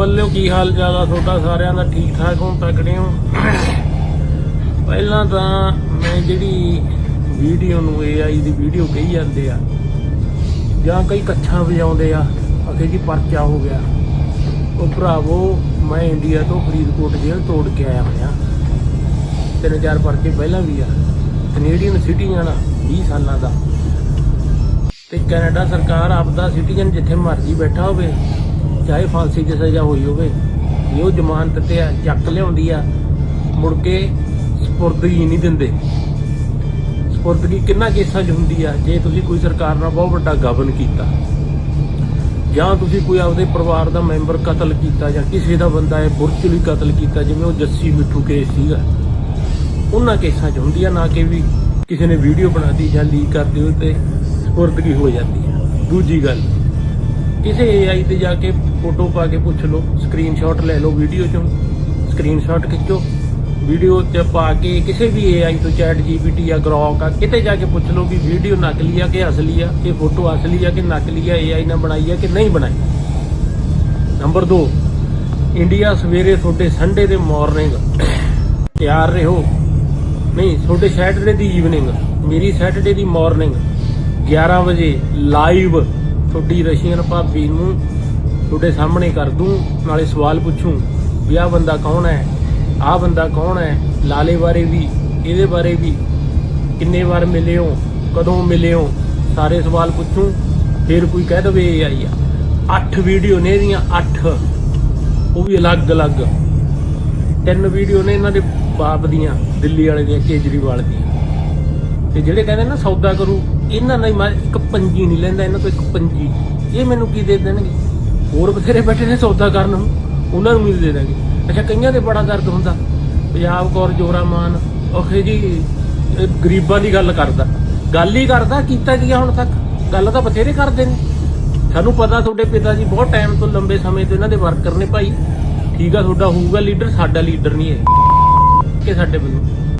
ਬੱਲਿਓ, ਕੀ ਹਾਲ ਚਾਲ ਆ ਤੁਹਾਡਾ? ਸਾਰਿਆਂ ਦਾ ਠੀਕ ਠਾਕ ਹੋ, ਤਕੜੇ ਹੋ? ਪਹਿਲਾਂ ਤਾਂ ਮੈਂ ਜਿਹੜੀ ਵੀਡੀਓ ਨੂੰ AI ਦੀ ਵੀਡੀਓ ਕਹੀ ਜਾਂਦੇ ਆ, ਜਾਂ ਕਈ ਕੱਛਾਂ ਵਜਾਉਂਦੇ ਆ ਅਖੇ ਜੀ ਪਰਚਾ ਹੋ ਗਿਆ। ਉਹ ਭਰਾਵੋ, ਮੈਂ ਇੰਡੀਆ ਤੋਂ ਫਰੀਦਕੋਟ ਜੇਲ੍ਹ ਤੋੜ ਕੇ ਆਇਆ ਹੋਇਆ। ਤਿੰਨ ਚਾਰ ਪਰਚੇ ਪਹਿਲਾਂ ਵੀ ਆ। ਕੈਨੇਡੀਅਨ ਸਿਟੀਜ਼ਨ ਆ 20 ਸਾਲਾਂ ਦਾ। ਤੇ ਕੈਨੇਡਾ ਸਰਕਾਰ ਆਪਦਾ ਸਿਟੀਜ਼ਨ ਜਿੱਥੇ ਮਰਜ਼ੀ ਬੈਠਾ ਹੋਵੇ ਚਾਹੇ ਫਾਂਸੀ ਦੀ ਸਜ਼ਾ ਹੋਈ ਹੋਵੇ ਜੇ ਉਹ ਜ਼ਮਾਨਤ ਤੇ ਆ, ਚੱਕ ਲਿਆਉਂਦੀ ਆ, ਮੁੜ ਕੇ ਸਪੁਰਦਗੀ ਨਹੀਂ ਦਿੰਦੇ। ਸਪੁਰਦਗੀ ਕਿੰਨਾ ਕੇਸਾਂ 'ਚ ਹੁੰਦੀ ਆ, ਜੇ ਤੁਸੀਂ ਕੋਈ ਸਰਕਾਰ ਨਾਲ ਬਹੁਤ ਵੱਡਾ ਗਬਨ ਕੀਤਾ, ਜਾਂ ਤੁਸੀਂ ਕੋਈ ਆਪਦੇ ਪਰਿਵਾਰ ਦਾ ਮੈਂਬਰ ਕਤਲ ਕੀਤਾ, ਜਾਂ ਕਿਸੇ ਦਾ ਬੰਦਾ ਹੈ ਬੁਰਚਲੀ ਕਤਲ ਕੀਤਾ, ਜਿਵੇਂ ਉਹ ਜੱਸੀ ਮਿੱਠੂ ਕੇਸ ਸੀਗਾ, ਉਹਨਾਂ ਕੇਸਾਂ 'ਚ ਹੁੰਦੀ ਆ, ਨਾ ਕਿ ਵੀ ਕਿਸੇ ਨੇ ਵੀਡੀਓ ਬਣਾਤੀ ਜਾਂ ਲੀਕ ਕਰਦੀ ਹੋਈ ਤੇ ਸਪੁਰਦਗੀ ਹੋ ਜਾਂਦੀ ਹੈ ਦੂਜੀ ਗੱਲ ਕਿਸੇ AI ਤੇ ਜਾ ਕੇ ਫੋਟੋ ਪਾ ਕੇ ਪੁੱਛ ਲਓ ਸਕਰੀਨਸ਼ਾਟ ਲੈ ਲਓ ਵੀਡੀਓ ਚੋਂ ਸਕਰੀਨਸ਼ਾਟ ਖਿੱਚੋ ਵੀਡੀਓ 'ਚ ਪਾ ਕੇ ਕਿਸੇ ਵੀ AI ਤੋਂ ਚੈਟ GPT ਜਾਂ ਗਰੋਕ ਆ, ਕਿਤੇ ਜਾ ਕੇ ਪੁੱਛ ਲਓ ਵੀ ਵੀਡੀਓ ਨਕਲੀ ਆ ਕਿ ਅਸਲੀ ਆ, ਕਿ ਫੋਟੋ ਅਸਲੀ ਆ, ਕਿ ਨਕਲੀ ਆ AI ਨੇ ਬਣਾਈ ਆ ਕਿ ਨਹੀਂ ਬਣਾਈ। ਨੰਬਰ 2 ਇੰਡੀਆ ਸਵੇਰੇ ਤੁਹਾਡੇ ਸੰਡੇ ਦੇ ਮਾਰਨਿੰਗ ਤਿਆਰ ਰਹੋ। ਨਹੀਂ, ਤੁਹਾਡੇ ਸੈਟਰਡੇ ਦੀ ਈਵਨਿੰਗ ਮੇਰੀ ਸੈਟਰਡੇ ਦੀ ਮਾਰਨਿੰਗ 11 ਵਜੇ ਲਾਈਵ ਤੁਹਾਡੀ ਰਸ਼ੀਅਨ ਭਾਬੀ ਨੂੰ ਤੁਹਾਡੇ ਸਾਹਮਣੇ ਕਰ ਦੂੰ, ਨਾਲੇ ਸਵਾਲ ਪੁੱਛੂੰ ਵੀ ਆਹ ਬੰਦਾ ਕੌਣ ਹੈ, ਆਹ ਬੰਦਾ ਕੌਣ ਹੈ, ਲਾਲੇ ਬਾਰੇ ਵੀ, ਇਹਦੇ ਬਾਰੇ ਵੀ, ਕਿੰਨੇ ਵਾਰ ਮਿਲੇ ਹੋ, ਕਦੋਂ ਮਿਲੇ ਹੋ, ਸਾਰੇ ਸਵਾਲ ਪੁੱਛੂੰ, ਫਿਰ ਕੋਈ ਕਹਿ ਦਵੇ ਇਹ ਆਈ ਆ। 8 ਵੀਡੀਓ ਨੇ ਇਹਦੀਆਂ 8 ਉਹ ਵੀ ਅਲੱਗ-ਅਲੱਗ ਤਿੰਨ ਵੀਡੀਓ ਨੇ ਇਹਨਾਂ ਦੇ ਬਾਪ ਦੀਆਂ, ਦਿੱਲੀ ਵਾਲੇ ਦੀਆਂ, ਕੇਜਰੀਵਾਲ ਦੀਆਂ। ਤੇ ਜਿਹੜੇ ਕਹਿੰਦੇ ਨਾ ਸੌਦਾ ਕਰੂ, ਇਹਨਾਂ ਨਾਲ ਮੈਂ ਇੱਕ ਪੰਜੀ ਨਹੀਂ ਲੈਂਦਾ, ਇਹਨਾਂ ਤੋਂ ਇੱਕ ਪੰਜੀ। ਇਹ ਮੈਨੂੰ ਕੀ ਦੇ ਦੇਣਗੇ? ਹੋਰ ਬਥੇਰੇ ਬੈਠੇ ਨੇ ਸੌਦਾ ਕਰਨ ਨੂੰ, ਉਹਨਾਂ ਨੂੰ ਵੀ ਦੇ ਦੇਣਗੇ। ਅੱਛਾ, ਕਈਆਂ ਦੇ ਬੜਾ ਦਰਦ ਹੁੰਦਾ। ਪੰਜਾਬ ਕੌਰ ਜੋਰਾ ਮਾਨ ਓਖੇ ਜੀ ਗਰੀਬਾਂ ਦੀ ਗੱਲ ਕਰਦਾ। ਗੱਲ ਹੀ ਕਰਦਾ, ਕੀਤਾ ਕੀ ਹੁਣ ਤੱਕ? ਗੱਲ ਤਾਂ ਬਥੇਰੇ ਕਰਦੇ ਨੇ। ਸਾਨੂੰ ਪਤਾ ਤੁਹਾਡੇ ਪਿਤਾ ਜੀ ਬਹੁਤ ਟਾਈਮ ਤੋਂ ਲੰਬੇ ਸਮੇਂ ਤੋਂ ਇਹਨਾਂ ਦੇ ਵਰਕਰ ਨੇ ਭਾਈ। ਠੀਕ ਆ, ਤੁਹਾਡਾ ਹੋਊਗਾ ਲੀਡਰ ਸਾਡਾ ਲੀਡਰ ਨਹੀਂ ਹੈ। ਕਿ ਸਾਡੇ ਵੱਲੋਂ।